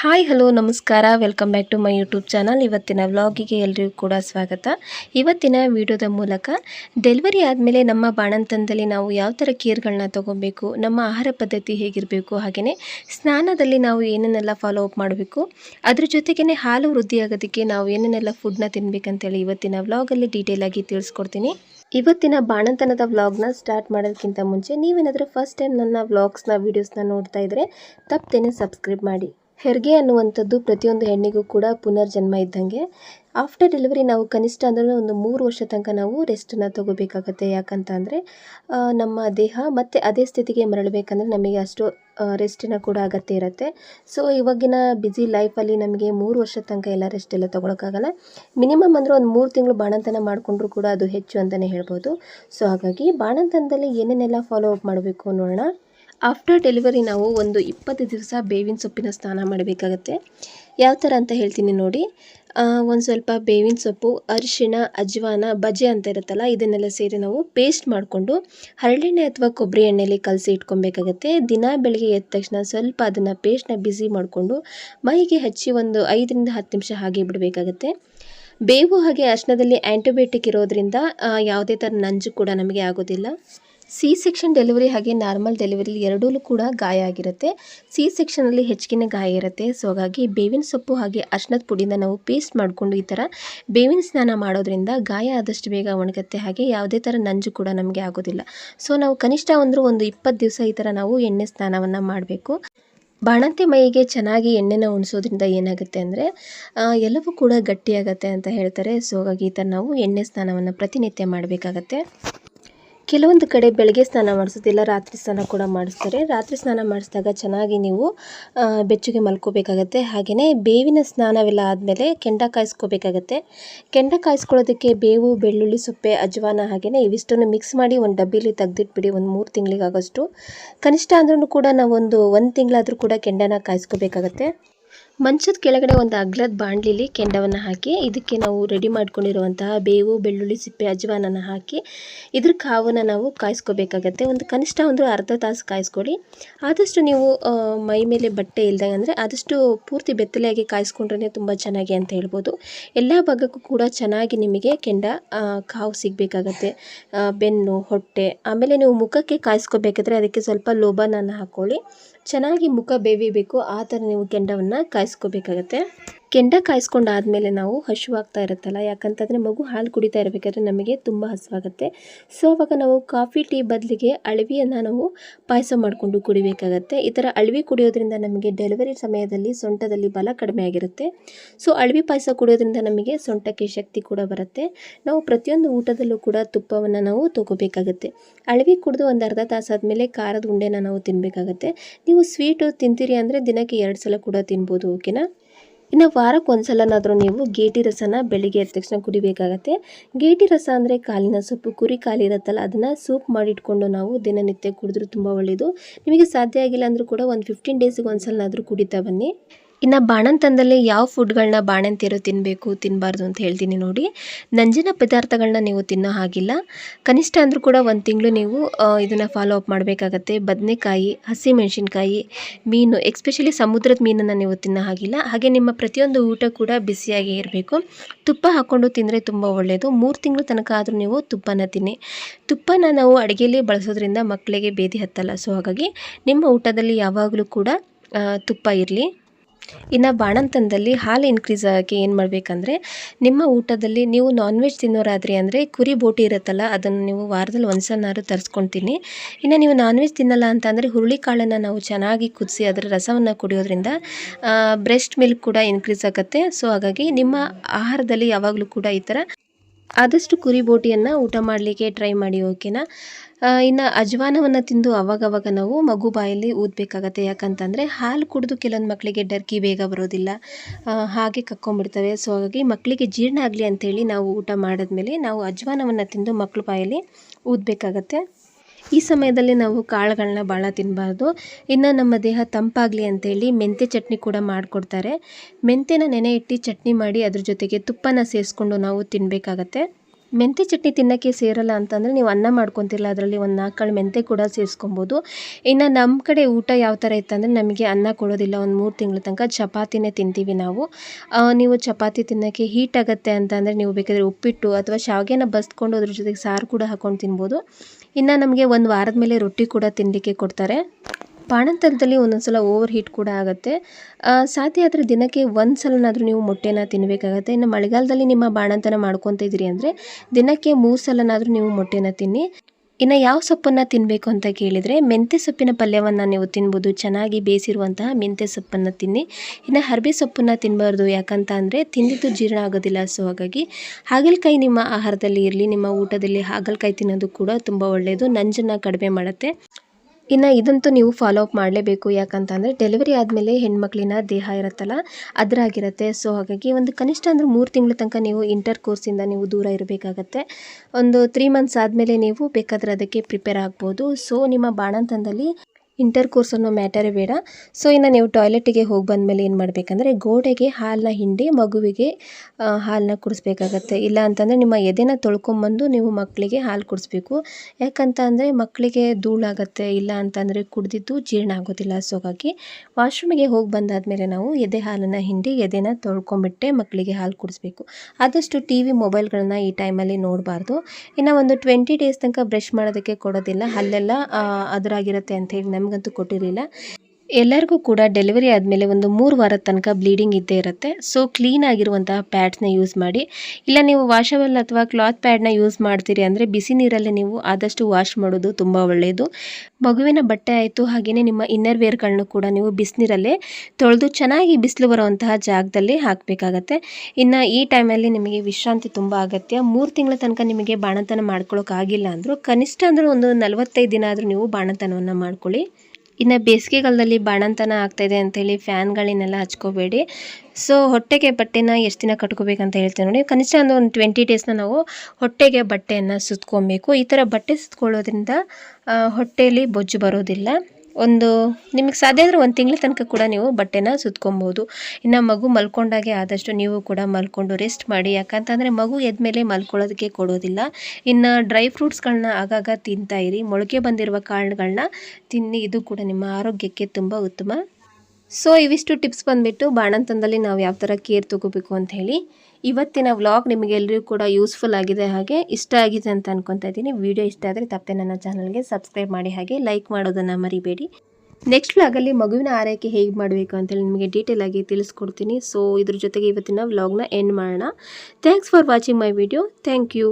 Hi, hello, ನಮಸ್ಕಾರ. Welcome back to my YouTube channel ಇವತ್ತಿನ ವ್ಲಾಗಿಗೆ ಎಲ್ರಿಗೂ ಕೂಡ ಸ್ವಾಗತ. ಇವತ್ತಿನ ವಿಡಿಯೋದ ಮೂಲಕ ಡೆಲಿವರಿ ಆದಮೇಲೆ ನಮ್ಮ ಬಾಣಂತನದಲ್ಲಿ ನಾವು ಯಾವ ಥರ ಕೇರ್ಗಳನ್ನ ತೊಗೊಬೇಕು, ನಮ್ಮ ಆಹಾರ ಪದ್ಧತಿ ಹೇಗಿರಬೇಕು ಹಾಗೆಯೇ ಸ್ನಾನದಲ್ಲಿ ನಾವು ಏನನ್ನೆಲ್ಲ ಫಾಲೋ ಅಪ್ ಮಾಡಬೇಕು, ಅದ್ರ ಜೊತೆಗೇ ಹಾಲು ವೃದ್ಧಿಯಾಗೋದಕ್ಕೆ ನಾವು ಏನೇನೆಲ್ಲ ಫುಡ್ನ ತಿನ್ಬೇಕಂತೇಳಿ ಇವತ್ತಿನ ವ್ಲಾಗಲ್ಲಿ ಡೀಟೇಲ್ ಆಗಿ ತಿಳಿಸ್ಕೊಡ್ತೀನಿ. ಇವತ್ತಿನ ಬಾಣಂತನದ ವ್ಲಾಗ್ನ ಸ್ಟಾರ್ಟ್ ಮಾಡೋದಕ್ಕಿಂತ ಮುಂಚೆ ನೀವೇನಾದರೂ ಫಸ್ಟ್ ಟೈಮ್ ನನ್ನ ವ್ಲಾಗ್ಸ್ನ ವೀಡಿಯೋಸ್ನ ನೋಡ್ತಾ ಇದ್ದರೆ ತಪ್ಪದೇನೆ ಸಬ್ಸ್ಕ್ರೈಬ್ ಮಾಡಿ. ಹೆರಿಗೆ ಅನ್ನುವಂಥದ್ದು ಪ್ರತಿಯೊಂದು ಹೆಣ್ಣಿಗೂ ಕೂಡ ಪುನರ್ಜನ್ಮ ಇದ್ದಂಗೆ. ಆಫ್ಟರ್ ಡೆಲಿವರಿ ನಾವು ಕನಿಷ್ಠ ಅಂದರೆ ಒಂದು ಮೂರು ವರ್ಷ ತನಕ ನಾವು ರೆಸ್ಟನ್ನು ತಗೋಬೇಕಾಗತ್ತೆ. ಯಾಕಂತ ಅಂದರೆ ನಮ್ಮ ದೇಹ ಮತ್ತೆ ಅದೇ ಸ್ಥಿತಿಗೆ ಮರಳಬೇಕಂದ್ರೆ ನಮಗೆ ಅಷ್ಟು ರೆಸ್ಟಿನ ಕೂಡ ಅಗತ್ಯ ಇರುತ್ತೆ. ಸೊ ಇವಾಗಿನ ಬ್ಯುಸಿ ಲೈಫಲ್ಲಿ ನಮಗೆ ಮೂರು ವರ್ಷ ತನಕ ಎಲ್ಲ ರೆಸ್ಟ್ ಎಲ್ಲ ತೊಗೊಳಕ್ಕಾಗಲ್ಲ. ಮಿನಿಮಮ್ ಅಂದರೆ ಒಂದು ಮೂರು ತಿಂಗಳು ಬಾಣಂತನ ಮಾಡಿಕೊಂಡ್ರೂ ಕೂಡ ಅದು ಹೆಚ್ಚು ಅಂತಲೇ ಹೇಳ್ಬೋದು. ಸೊ ಹಾಗಾಗಿ ಬಾಣಂತನದಲ್ಲಿ ಏನೇನೆಲ್ಲ ಫಾಲೋ ಅಪ್ ಮಾಡಬೇಕು ನೋಡೋಣ. ಆಫ್ಟರ್ ಡೆಲಿವರಿ ನಾವು ಒಂದು ಇಪ್ಪತ್ತು ದಿವಸ ಬೇವಿನ ಸೊಪ್ಪಿನ ಸ್ನಾನ ಮಾಡಬೇಕಾಗತ್ತೆ. ಯಾವ ಥರ ಅಂತ ಹೇಳ್ತೀನಿ ನೋಡಿ. ಒಂದು ಸ್ವಲ್ಪ ಬೇವಿನ ಸೊಪ್ಪು, ಅರಿಶಿಣ, ಅಜ್ವಾನ ಬಜೆ ಅಂತ ಇರುತ್ತಲ್ಲ, ಇದನ್ನೆಲ್ಲ ಸೇರಿ ನಾವು ಪೇಸ್ಟ್ ಮಾಡಿಕೊಂಡು ಹರಳೆಣ್ಣೆ ಅಥವಾ ಕೊಬ್ಬರಿ ಎಣ್ಣೆಯಲ್ಲಿ ಕಲಸಿ ಇಟ್ಕೊಬೇಕಾಗತ್ತೆ. ದಿನ ಬೆಳಗ್ಗೆ ಎದ್ದ ತಕ್ಷಣ ಸ್ವಲ್ಪ ಅದನ್ನು ಪೇಸ್ಟ್ನ ಬಿಸಿ ಮಾಡಿಕೊಂಡು ಮೈಗೆ ಹಚ್ಚಿ ಒಂದು ಐದರಿಂದ ಹತ್ತು ನಿಮಿಷ ಹಾಗೆ ಬಿಡಬೇಕಾಗತ್ತೆ ಬೇವು ಹಾಗೆ ಅರ್ಶನದಲ್ಲಿ ಆ್ಯಂಟಿಬಯೋಟಿಕ್ ಇರೋದ್ರಿಂದ ಯಾವುದೇ ಥರ ನಂಜು ಕೂಡ ನಮಗೆ ಆಗೋದಿಲ್ಲ. ಸಿ ಸೆಕ್ಷನ್ ಡೆಲಿವರಿ ಹಾಗೆ ನಾರ್ಮಲ್ ಡೆಲಿವರಿ ಎರಡೂ ಕೂಡ ಗಾಯ ಆಗಿರುತ್ತೆ. ಸಿ ಸೆಕ್ಷನಲ್ಲಿ ಹೆಚ್ಚಿಗೆ ಗಾಯ ಇರುತ್ತೆ. ಸೊ ಹಾಗಾಗಿ ಬೇವಿನ ಸೊಪ್ಪು ಹಾಗೆ ಅರ್ಶನದ ಪುಡಿಯಿಂದ ನಾವು ಪೇಸ್ಟ್ ಮಾಡಿಕೊಂಡು ಈ ಥರ ಬೇವಿನ ಸ್ನಾನ ಮಾಡೋದ್ರಿಂದ ಗಾಯ ಆದಷ್ಟು ಬೇಗ ಒಣಗುತ್ತೆ. ಹಾಗೆ ಯಾವುದೇ ಥರ ನಂಜು ಕೂಡ ನಮಗೆ ಆಗೋದಿಲ್ಲ. ಸೊ ನಾವು ಕನಿಷ್ಠ ಅಂದರೂ ಒಂದು ಇಪ್ಪತ್ತು ದಿವಸ ಈ ಥರ ನಾವು ಎಣ್ಣೆ ಸ್ನಾನವನ್ನು ಮಾಡಬೇಕು. ಬಾಣಂತಿ ಮೈಗೆ ಚೆನ್ನಾಗಿ ಎಣ್ಣೆನ ಉಣಿಸೋದ್ರಿಂದ ಏನಾಗುತ್ತೆ ಅಂದರೆ ಎಲ್ಲವೂ ಕೂಡ ಗಟ್ಟಿಯಾಗತ್ತೆ ಅಂತ ಹೇಳ್ತಾರೆ. ಸೊ ಹಾಗಾಗಿ ಈ ಥರ ನಾವು ಎಣ್ಣೆ ಸ್ನಾನವನ್ನು ಪ್ರತಿನಿತ್ಯ ಮಾಡಬೇಕಾಗತ್ತೆ. ಕೆಲವೊಂದು ಕಡೆ ಬೆಳಗ್ಗೆ ಸ್ನಾನ ಮಾಡಿಸೋದಿಲ್ಲ ರಾತ್ರಿ ಸ್ನಾನ ಕೂಡ ಮಾಡಿಸ್ತಾರೆ. ರಾತ್ರಿ ಸ್ನಾನ ಮಾಡಿಸಿದಾಗ ಚೆನ್ನಾಗಿ ನೀವು ಬೆಚ್ಚಗೆ ಮಲ್ಕೋಬೇಕಾಗತ್ತೆ. ಹಾಗೆಯೇ ಬೇವಿನ ಸ್ನಾನವೆಲ್ಲ ಆದಮೇಲೆ ಕೆಂಡ ಕಾಯಿಸ್ಕೋಬೇಕಾಗತ್ತೆ. ಕೆಂಡ ಕಾಯಿಸ್ಕೊಳ್ಳೋದಕ್ಕೆ ಬೇವು, ಬೆಳ್ಳುಳ್ಳಿ, ಸೊಪ್ಪೆ, ಅಜ್ವಾನ ಹಾಗೆಯೇ ಇವಿಷ್ಟನ್ನು ಮಿಕ್ಸ್ ಮಾಡಿ ಒಂದು ಡಬ್ಬಿಲಿ ತೆಗೆದಿಟ್ಬಿಡಿ, ಒಂದು ಮೂರು ತಿಂಗಳಿಗಾಗೋಷ್ಟು. ಕನಿಷ್ಠ ಅಂದ್ರೂ ಕೂಡ ನಾವೊಂದು ಒಂದು ತಿಂಗಳಾದರೂ ಕೂಡ ಕೆಂಡನ ಕಾಯಿಸ್ಕೋಬೇಕಾಗತ್ತೆ. ಮಂಚದ ಕೆಳಗಡೆ ಒಂದು ಅಗ್ಲದ ಬಾಣಲಿಲಿ ಕೆಂಡವನ್ನು ಹಾಕಿ, ಇದಕ್ಕೆ ನಾವು ರೆಡಿ ಮಾಡ್ಕೊಂಡಿರುವಂತಹ ಬೇವು, ಬೆಳ್ಳುಳ್ಳಿ, ಸಿಪ್ಪೆ, ಅಜ್ವಾನನ ಹಾಕಿ, ಇದ್ರ ಕಾವನ್ನು ನಾವು ಕಾಯಿಸ್ಕೋಬೇಕಾಗತ್ತೆ. ಒಂದು ಕನಿಷ್ಠ ಒಂದು ಅರ್ಧ ತಾಸು ಕಾಯಿಸ್ಕೊಳ್ಳಿ. ಆದಷ್ಟು ನೀವು ಮೈ ಮೇಲೆ ಬಟ್ಟೆ ಇಲ್ದಂಗೆ ಅಂದರೆ ಆದಷ್ಟು ಪೂರ್ತಿ ಬೆತ್ತಲೆಯಾಗಿ ಕಾಯಿಸ್ಕೊಂಡ್ರೆ ತುಂಬ ಚೆನ್ನಾಗಿ ಅಂತ ಹೇಳ್ಬೋದು. ಎಲ್ಲ ಭಾಗಕ್ಕೂ ಕೂಡ ಚೆನ್ನಾಗಿ ನಿಮಗೆ ಕೆಂಡ ಕಾವು ಸಿಗಬೇಕಾಗತ್ತೆ. ಬೆನ್ನು, ಹೊಟ್ಟೆ, ಆಮೇಲೆ ನೀವು ಮುಖಕ್ಕೆ ಕಾಯಿಸ್ಕೋಬೇಕಾದ್ರೆ ಅದಕ್ಕೆ ಸ್ವಲ್ಪ ಲೋಬನನ್ನು ಹಾಕ್ಕೊಳ್ಳಿ ಚೆನ್ನಾಗಿ ಮುಖ ಬೇವಿಬೇಕು, ಆ ಥರ ನೀವು ಕೆಂಡವನ್ನು ಕಾಯಿಸ್ಕೋಬೇಕಾಗತ್ತೆ ಕೆಂಡ ಕಾಯಿಸ್ಕೊಂಡಾದಮೇಲೆ ನಾವು ಹಸುವಾಗ್ತಾ ಇರುತ್ತಲ್ಲ, ಯಾಕಂತಂದರೆ ಮಗು ಹಾಲು ಕುಡಿತಾ ಇರಬೇಕಾದ್ರೆ ನಮಗೆ ತುಂಬ ಹಸುವಾಗುತ್ತೆ. ಸೊ ಅವಾಗ ನಾವು ಕಾಫಿ, ಟೀ ಬದಲಿಗೆ ಅಳವಿಯನ್ನು ನಾವು ಪಾಯಸ ಮಾಡಿಕೊಂಡು ಕುಡಿಬೇಕಾಗತ್ತೆ. ಈ ಥರ ಅಳವಿ ಕುಡಿಯೋದ್ರಿಂದ ನಮಗೆ ಡೆಲಿವರಿ ಸಮಯದಲ್ಲಿ ಸೊಂಟದಲ್ಲಿ ಬಲ ಕಡಿಮೆ ಆಗಿರುತ್ತೆ. ಸೊ ಅಳವಿ ಪಾಯಸ ಕುಡಿಯೋದ್ರಿಂದ ನಮಗೆ ಸೊಂಟಕ್ಕೆ ಶಕ್ತಿ ಕೂಡ ಬರುತ್ತೆ. ನಾವು ಪ್ರತಿಯೊಂದು ಊಟದಲ್ಲೂ ಕೂಡ ತುಪ್ಪವನ್ನು ನಾವು ತಗೋಬೇಕಾಗತ್ತೆ. ಅಳವಿ ಕುಡಿದು ಒಂದು ಅರ್ಧ ತಾಸಾದಮೇಲೆ ಖಾರದ ಉಂಡೆನ ನಾವು ತಿನ್ನಬೇಕಾಗತ್ತೆ ನೀವು ಸ್ವೀಟು ತಿಂತೀರಿ ಅಂದರೆ ದಿನಕ್ಕೆ ಎರಡು ಸಲ ಕೂಡ ತಿನ್ಬೋದು, ಓಕೆನಾ? ಇನ್ನು ವಾರಕ್ಕೆ ಒಂದು ಸಲನಾದರೂ ನೀವು ಗೇಟಿ ರಸನ ಬೆಳಿಗ್ಗೆ ಎದ್ದ ತಕ್ಷಣ ಕುಡಿಬೇಕಾಗತ್ತೆ. ಗೇಟಿ ರಸ ಅಂದರೆ ಕಾಲಿನ ಸೊಪ್ಪು, ಕುರಿ ಕಾಲಿ ಇರುತ್ತಲ್ಲ, ಅದನ್ನು ಸೂಪ್ ಮಾಡಿಟ್ಕೊಂಡು ನಾವು ದಿನನಿತ್ಯ ಕುಡಿದ್ರೂ ತುಂಬ ಒಳ್ಳೆಯದು ನಿಮಗೆ ಸಾಧ್ಯ ಆಗಿಲ್ಲ ಅಂದರೂ ಕೂಡ ಒಂದು ಫಿಫ್ಟೀನ್ ಡೇಸಿಗೆ ಒಂದು ಸಲನಾದರೂ ಕುಡಿತಾ ಬನ್ನಿ. ಇನ್ನು ಬಾಣಂತನದಲ್ಲಿ ಯಾವ ಫುಡ್ಗಳನ್ನ ಬಾಣಂತಿಯರು ತಿನ್ನಬೇಕು ತಿನ್ನಬಾರ್ದು ಅಂತ ಹೇಳ್ತೀನಿ ನೋಡಿ. ನಂಜಿನ ಪದಾರ್ಥಗಳನ್ನ ನೀವು ತಿನ್ನೋ ಹಾಗಿಲ್ಲ. ಕನಿಷ್ಠ ಅಂದರೂ ಕೂಡ ಒಂದು ತಿಂಗಳು ನೀವು ಇದನ್ನು ಫಾಲೋ ಅಪ್ ಮಾಡಬೇಕಾಗತ್ತೆ. ಬದನೆಕಾಯಿ, ಹಸಿಮೆಣಸಿನ್ಕಾಯಿ, ಮೀನು ಎಕ್ಸ್ಪೆಷಲಿ ಸಮುದ್ರದ ಮೀನನ್ನು ನೀವು ತಿನ್ನೋ ಹಾಗಿಲ್ಲ. ಹಾಗೆ ನಿಮ್ಮ ಪ್ರತಿಯೊಂದು ಊಟ ಕೂಡ ಬಿಸಿಯಾಗಿ ಇರಬೇಕು. ತುಪ್ಪ ಹಾಕ್ಕೊಂಡು ತಿಂದರೆ ತುಂಬ ಒಳ್ಳೆಯದು ಮೂರು ತಿಂಗಳು ತನಕ ಆದರೂ ನೀವು ತುಪ್ಪನ ತಿನ್ನಿ. ತುಪ್ಪನ ನಾವು ಅಡುಗೆಯಲ್ಲಿ ಬಳಸೋದ್ರಿಂದ ಮಕ್ಕಳಿಗೆ ಬೇದಿ ಹತ್ತಲ್ಲ. ಸೊ ಹಾಗಾಗಿ ನಿಮ್ಮ ಊಟದಲ್ಲಿ ಯಾವಾಗಲೂ ಕೂಡ ತುಪ್ಪ ಇರಲಿ. ಇನ್ನು ಬಾಣಂತನದಲ್ಲಿ ಹಾಲು ಇನ್ಕ್ರೀಸ್ ಆಗೋಕ್ಕೆ ಏನು ಮಾಡಬೇಕಂದ್ರೆ, ನಿಮ್ಮ ಊಟದಲ್ಲಿ ನೀವು ನಾನ್ ವೆಜ್ ತಿನ್ನೋರಾದ್ರಿ ಅಂದರೆ ಕುರಿ ಬೋಟಿ ಇರುತ್ತಲ್ಲ, ಅದನ್ನು ನೀವು ವಾರದಲ್ಲಿ ಒಂದು ಸಲನಾರು ತರಿಸ್ಕೊಳ್ತೀನಿ ಇನ್ನು ನೀವು ನಾನ್ ವೆಜ್ ತಿನ್ನಲ್ಲ ಅಂತ ಹುರುಳಿ ಹುರುಳಿಕಾಳನ್ನು ನಾವು ಚೆನ್ನಾಗಿ ಕುದಿಸಿ ಅದರ ರಸವನ್ನು ಕುಡಿಯೋದ್ರಿಂದ ಬ್ರೆಸ್ಟ್ ಮಿಲ್ಕ್ ಕೂಡ ಇನ್ಕ್ರೀಸ್ ಆಗುತ್ತೆ. ಸೊ ಹಾಗಾಗಿ ನಿಮ್ಮ ಆಹಾರದಲ್ಲಿ ಯಾವಾಗಲೂ ಕೂಡ ಈ ಥರ ಆದಷ್ಟು ಕುರಿ ಬೋಟಿಯನ್ನು ಊಟ ಮಾಡಲಿಕ್ಕೆ ಟ್ರೈ ಮಾಡಿ ಓಕೆನಾ ಇನ್ನು ಅಜ್ವಾನವನ್ನು ತಿಂದು ಅವಾಗವಾಗ ನಾವು ಮಗು ಬಾಯಲ್ಲಿ ಊದಬೇಕಾಗತ್ತೆ. ಯಾಕಂತಂದರೆ ಹಾಲು ಕುಡಿದು ಕೆಲವೊಂದು ಮಕ್ಕಳಿಗೆ ಡರ್ಕಿ ಬೇಗ ಬರೋದಿಲ್ಲ. ಹಾಗೆ ಕಕ್ಕೊಂಡ್ಬಿಡ್ತವೆ. ಸೊ ಹಾಗಾಗಿ ಮಕ್ಕಳಿಗೆ ಜೀರ್ಣ ಆಗಲಿ ಅಂತೇಳಿ ನಾವು ಊಟ ಮಾಡಿದ್ಮೇಲೆ ನಾವು ಅಜ್ವಾನವನ್ನು ತಿಂದು ಮಕ್ಕಳು ಬಾಯಲ್ಲಿ ಊದಬೇಕಾಗತ್ತೆ. ಈ ಸಮಯದಲ್ಲಿ ನಾವು ಕಾಳುಗಳನ್ನ ಭಾಳ ತಿನ್ನಬಾರ್ದು ಇನ್ನು ನಮ್ಮ ದೇಹ ತಂಪಾಗಲಿ ಅಂತೇಳಿ ಮೆಂತೆ ಚಟ್ನಿ ಕೂಡ ಮಾಡಿಕೊಡ್ತಾರೆ. ಮೆಂತೆನ ನೆನೆ ಇಟ್ಟು ಚಟ್ನಿ ಮಾಡಿ ಅದ್ರ ಜೊತೆಗೆ ತುಪ್ಪನ ಸೇರಿಸ್ಕೊಂಡು ನಾವು ತಿನ್ನಬೇಕಾಗತ್ತೆ ಮೆಂತ್ಯ ಚಟ್ನಿ ತಿನ್ನೋಕ್ಕೆ ಸೇರಲ್ಲ ಅಂತಂದರೆ ನೀವು ಅನ್ನ ಮಾಡ್ಕೊತಿರಲ್ಲ ಅದರಲ್ಲಿ ಒಂದು ನಾಲ್ಕು ಕಾಳು ಮೆಂತ್ಯ ಕೂಡ ಸೇರಿಸ್ಕೊಬೋದು. ಇನ್ನು ನಮ್ಮ ಕಡೆ ಊಟ ಯಾವ ಥರ ಇತ್ತಂದರೆ ನಮಗೆ ಅನ್ನ ಕೊಡೋದಿಲ್ಲ, ಒಂದು ಮೂರು ತಿಂಗಳ ತನಕ ಚಪಾತಿನೇ ತಿಂತೀವಿ ನಾವು. ನೀವು ಚಪಾತಿ ತಿನ್ನೋಕ್ಕೆ ಹೀಟ್ ಆಗುತ್ತೆ ಅಂತಂದರೆ ನೀವು ಬೇಕಾದರೆ ಉಪ್ಪಿಟ್ಟು ಅಥವಾ ಶಾವಿಗೆನ ಬಸ್ಕೊಂಡು ಅದ್ರ ಜೊತೆಗೆ ಸಾರು ಕೂಡ ಹಾಕೊಂಡು ತಿನ್ಬೋದು. ಇನ್ನು ನಮಗೆ ಒಂದು ವಾರದ ಮೇಲೆ ರೊಟ್ಟಿ ಕೂಡ ತಿನ್ನಲಿಕ್ಕೆ ಕೊಡ್ತಾರೆ. ಬಾಣಂತನದಲ್ಲಿ ಒಂದೊಂದು ಸಲ ಓವರ್ ಹೀಟ್ ಕೂಡ ಆಗುತ್ತೆ. ಸಾಧ್ಯ ಆದರೆ ದಿನಕ್ಕೆ ಒಂದು ಸಲನಾದರೂ ನೀವು ಮೊಟ್ಟೆನ ತಿನ್ನಬೇಕಾಗತ್ತೆ ಇನ್ನು ಮಳೆಗಾಲದಲ್ಲಿ ನಿಮ್ಮ ಬಾಣಂತನ ಮಾಡ್ಕೊತ ಇದ್ದೀರಿ ಅಂದರೆ ದಿನಕ್ಕೆ ಮೂರು ಸಲನಾದರೂ ನೀವು ಮೊಟ್ಟೆನ ತಿನ್ನಿ. ಇನ್ನು ಯಾವ ಸೊಪ್ಪನ್ನು ತಿನ್ನಬೇಕು ಅಂತ ಕೇಳಿದರೆ ಮೆಂತ್ಯ ಸೊಪ್ಪಿನ ಪಲ್ಯವನ್ನು ನೀವು ತಿನ್ಬೋದು. ಚೆನ್ನಾಗಿ ಬೇಯಿಸಿರುವಂತಹ ಮೆಂತ್ಯ ಸೊಪ್ಪನ್ನು ತಿನ್ನಿ. ಇನ್ನು ಹರ್ಬೆ ಸೊಪ್ಪನ್ನು ತಿನ್ನಬಾರ್ದು ಯಾಕಂತ ಅಂದರೆ ತಿಂದಿದ್ದು ಜೀರ್ಣ ಆಗೋದಿಲ್ಲ. ಸೊ ಹಾಗಾಗಿ ಹಾಗಲಕಾಯಿ ನಿಮ್ಮ ಆಹಾರದಲ್ಲಿ ಇರಲಿ, ನಿಮ್ಮ ಊಟದಲ್ಲಿ ಹಾಗಲಕಾಯಿ ತಿನ್ನೋದು ಕೂಡ ತುಂಬ ಒಳ್ಳೆಯದು ನಂಜನ್ನು ಕಡಿಮೆ ಮಾಡುತ್ತೆ. ಇನ್ನು ಇದಂತೂ ನೀವು ಫಾಲೋ ಅಪ್ ಮಾಡಲೇಬೇಕು. ಯಾಕಂತಂದರೆ ಡೆಲಿವರಿ ಆದಮೇಲೆ ಹೆಣ್ಮಕ್ಳಿನ ದೇಹ ಇರುತ್ತಲ್ಲ, ಅದ್ರಾಗಿರುತ್ತೆ. ಸೊ ಹಾಗಾಗಿ ಒಂದು ಕನಿಷ್ಠ ಅಂದರೆ ಮೂರು ತಿಂಗಳ ತನಕ ನೀವು ಇಂಟರ್ ಕೋರ್ಸಿಂದ ನೀವು ದೂರ ಇರಬೇಕಾಗತ್ತೆ. ಒಂದು ತ್ರೀ ಮಂತ್ಸ್ ಆದಮೇಲೆ ನೀವು ಬೇಕಾದರೆ ಅದಕ್ಕೆ ಪ್ರಿಪೇರ್ ಆಗ್ಬೋದು. ಸೊ ನಿಮ್ಮ ಬಾಣಂತನದಲ್ಲಿ ಇಂಟರ್ ಕೋರ್ಸ್ ಅನ್ನೋ ಮ್ಯಾಟರೇ ಬೇಡ. ಸೊ ಇನ್ನು ನೀವು ಟಾಯ್ಲೆಟಿಗೆ ಹೋಗಿ ಬಂದಮೇಲೆ ಏನು ಮಾಡಬೇಕಂದ್ರೆ ಗೋಡೆಗೆ ಹಾಲನ್ನ ಹಿಂಡಿ ಮಗುವಿಗೆ ಹಾಲನ್ನ ಕುಡಿಸ್ಬೇಕಾಗತ್ತೆ. ಇಲ್ಲ ಅಂತಂದರೆ ನಿಮ್ಮ ಎದೆನ ತೊಳ್ಕೊಂಬಂದು ನೀವು ಮಕ್ಕಳಿಗೆ ಹಾಲು ಕುಡಿಸ್ಬೇಕು. ಯಾಕಂತ ಅಂದರೆ ಮಕ್ಕಳಿಗೆ ಧೂಳಾಗತ್ತೆ, ಇಲ್ಲ ಅಂತಂದರೆ ಕುಡಿದಿದ್ದು ಜೀರ್ಣ ಆಗೋದಿಲ್ಲ. ಸೊ ಹಾಗಾಗಿ ವಾಶ್ರೂಮಿಗೆ ಹೋಗಿ ಬಂದಾದಮೇಲೆ ನಾವು ಎದೆ ಹಾಲನ್ನು ಹಿಂಡಿ ಎದೆನ ತೊಳ್ಕೊಂಬಿಟ್ಟೆ ಮಕ್ಕಳಿಗೆ ಹಾಲು ಕುಡಿಸ್ಬೇಕು. ಆದಷ್ಟು ಟಿ ವಿ ಮೊಬೈಲ್ಗಳನ್ನ ಈ ಟೈಮಲ್ಲಿ ನೋಡಬಾರ್ದು. ಇನ್ನು ಒಂದು ಟ್ವೆಂಟಿ ಡೇಸ್ ತನಕ ಬ್ರಷ್ ಮಾಡೋದಕ್ಕೆ ಕೊಡೋದಿಲ್ಲ. ಅಲ್ಲೆಲ್ಲ ಅದರಾಗಿರುತ್ತೆ ಅಂತ ಹೇಳಿ ನಮಗಂತೂ ಕೊಟ್ಟಿರಲಿಲ್ಲ. ಎಲ್ಲರಿಗೂ ಕೂಡ ಡೆಲಿವರಿ ಆದಮೇಲೆ ಒಂದು ಮೂರು ವಾರದ ತನಕ ಬ್ಲೀಡಿಂಗ್ ಇದ್ದೇ ಇರುತ್ತೆ. ಸೊ ಕ್ಲೀನ್ ಆಗಿರುವಂತಹ ಪ್ಯಾಡ್ಸ್ನ ಯೂಸ್ ಮಾಡಿ. ಇಲ್ಲ, ನೀವು ವಾಷಬಲ್ ಅಥವಾ ಕ್ಲಾತ್ ಪ್ಯಾಡ್ನ ಯೂಸ್ ಮಾಡ್ತೀರಿ ಅಂದರೆ ಬಿಸಿ ನೀರಲ್ಲೇ ನೀವು ಆದಷ್ಟು ವಾಶ್ ಮಾಡೋದು ತುಂಬ ಒಳ್ಳೆಯದು ಮಗುವಿನ ಬಟ್ಟೆ ಆಯಿತು ಹಾಗೆಯೇ ನಿಮ್ಮ ಇನ್ನರ್ ವೇರ್ಗಳನ್ನು ಕೂಡ ನೀವು ಬಿಸಿನೀರಲ್ಲೇ ತೊಳೆದು ಚೆನ್ನಾಗಿ ಬಿಸಿಲು ಬರುವಂತಹ ಜಾಗದಲ್ಲಿ ಹಾಕಬೇಕಾಗತ್ತೆ. ಇನ್ನು ಈ ಟೈಮಲ್ಲಿ ನಿಮಗೆ ವಿಶ್ರಾಂತಿ ತುಂಬ ಅಗತ್ಯ. ಮೂರು ತಿಂಗಳ ತನಕ ನಿಮಗೆ ಬಾಣಂತನ ಮಾಡ್ಕೊಳ್ಳೋಕ್ಕಾಗಿಲ್ಲ ಅಂದರೂ, ಕನಿಷ್ಠ ಅಂದರೂ ಒಂದು ನಲವತ್ತೈದು ದಿನ ಆದರೂ ನೀವು ಬಾಣಂತನವನ್ನು ಮಾಡ್ಕೊಳ್ಳಿ. ಇನ್ನು ಬೇಸಿಗೆಗಾಲದಲ್ಲಿ ಬಾಣಂತನ ಆಗ್ತಾಯಿದೆ ಅಂಥೇಳಿ ಫ್ಯಾನ್ಗಳನ್ನೆಲ್ಲ ಹಚ್ಕೋಬೇಡಿ. ಸೊ ಹೊಟ್ಟೆಗೆ ಬಟ್ಟೆನ ಎಷ್ಟು ದಿನ ಕಟ್ಕೋಬೇಕಂತ ಹೇಳ್ತೀನಿ ನೋಡಿ. ಕನಿಷ್ಠ ಒಂದು ಒಂದು ಟ್ವೆಂಟಿ ಡೇಸ್ನ ನಾವು ಹೊಟ್ಟೆಗೆ ಬಟ್ಟೆಯನ್ನು ಸುತ್ಕೊಬೇಕು. ಈ ಥರ ಬಟ್ಟೆ ಸುತ್ಕೊಳ್ಳೋದ್ರಿಂದ ಹೊಟ್ಟೆಯಲ್ಲಿ ಬೊಜ್ಜು ಬರೋದಿಲ್ಲ. ಒಂದು, ನಿಮಗೆ ಸಾಧ್ಯ ಆದರೆ ಒಂದು ತಿಂಗಳ ತನಕ ಕೂಡ ನೀವು ಬಟ್ಟೆನ ಸುತ್ಕೊಬೋದು. ಇನ್ನು ಮಗು ಮಲ್ಕೊಂಡಾಗೆ ಆದಷ್ಟು ನೀವು ಕೂಡ ಮಲ್ಕೊಂಡು ರೆಸ್ಟ್ ಮಾಡಿ. ಯಾಕಂತಂದರೆ ಮಗು ಎದ್ಮೇಲೆ ಮಲ್ಕೊಳ್ಳೋದಕ್ಕೆ ಕೊಡೋದಿಲ್ಲ. ಇನ್ನು ಡ್ರೈ ಫ್ರೂಟ್ಸ್ಗಳನ್ನ ಆಗಾಗ ತಿಂತಾ ಮೊಳಕೆ ಬಂದಿರುವ ಕಾಳುಗಳನ್ನ ತಿನ್ನಿ. ಇದು ಕೂಡ ನಿಮ್ಮ ಆರೋಗ್ಯಕ್ಕೆ ತುಂಬ ಉತ್ತಮ ಸೊ ಇವಿಷ್ಟು ಟಿಪ್ಸ್ ಬಂದುಬಿಟ್ಟು ಬಾಣಂತನದಲ್ಲಿ ನಾವು ಯಾವ ಥರ ಕೇರ್ ತೊಗೋಬೇಕು ಅಂತ ಹೇಳಿ ಇವತ್ತಿನ ವ್ಲಾಗ್ ನಿಮಗೆ ಎಲ್ಲರಿಗೂ ಕೂಡ ಯೂಸ್ಫುಲ್ ಆಗಿದೆ ಹಾಗೆ ಇಷ್ಟ ಆಗಿದೆ ಅಂತ ಅನ್ಕೊತಾ ಇದ್ದೀನಿ. ವಿಡಿಯೋ ಇಷ್ಟ ಆದರೆ ತಪ್ಪೇ ನನ್ನ ಚಾನಲ್ಗೆ ಸಬ್ಸ್ಕ್ರೈಬ್ ಮಾಡಿ ಹಾಗೆ ಲೈಕ್ ಮಾಡೋದನ್ನು ಮರಿಬೇಡಿ. ನೆಕ್ಸ್ಟ್ ವ್ಲಾಗಲ್ಲಿ ಮಗುವಿನ ಆರೈಕೆ ಹೇಗೆ ಮಾಡಬೇಕು ಅಂತೇಳಿ ನಿಮಗೆ ಡೀಟೇಲ್ ಆಗಿ ತಿಳಿಸ್ಕೊಡ್ತೀನಿ. ಸೊ ಇದ್ರ ಜೊತೆಗೆ ಇವತ್ತಿನ ವ್ಲಾಗ್ನ ಎಂಡ್ ಮಾಡೋಣ. Thanks for watching my video thank you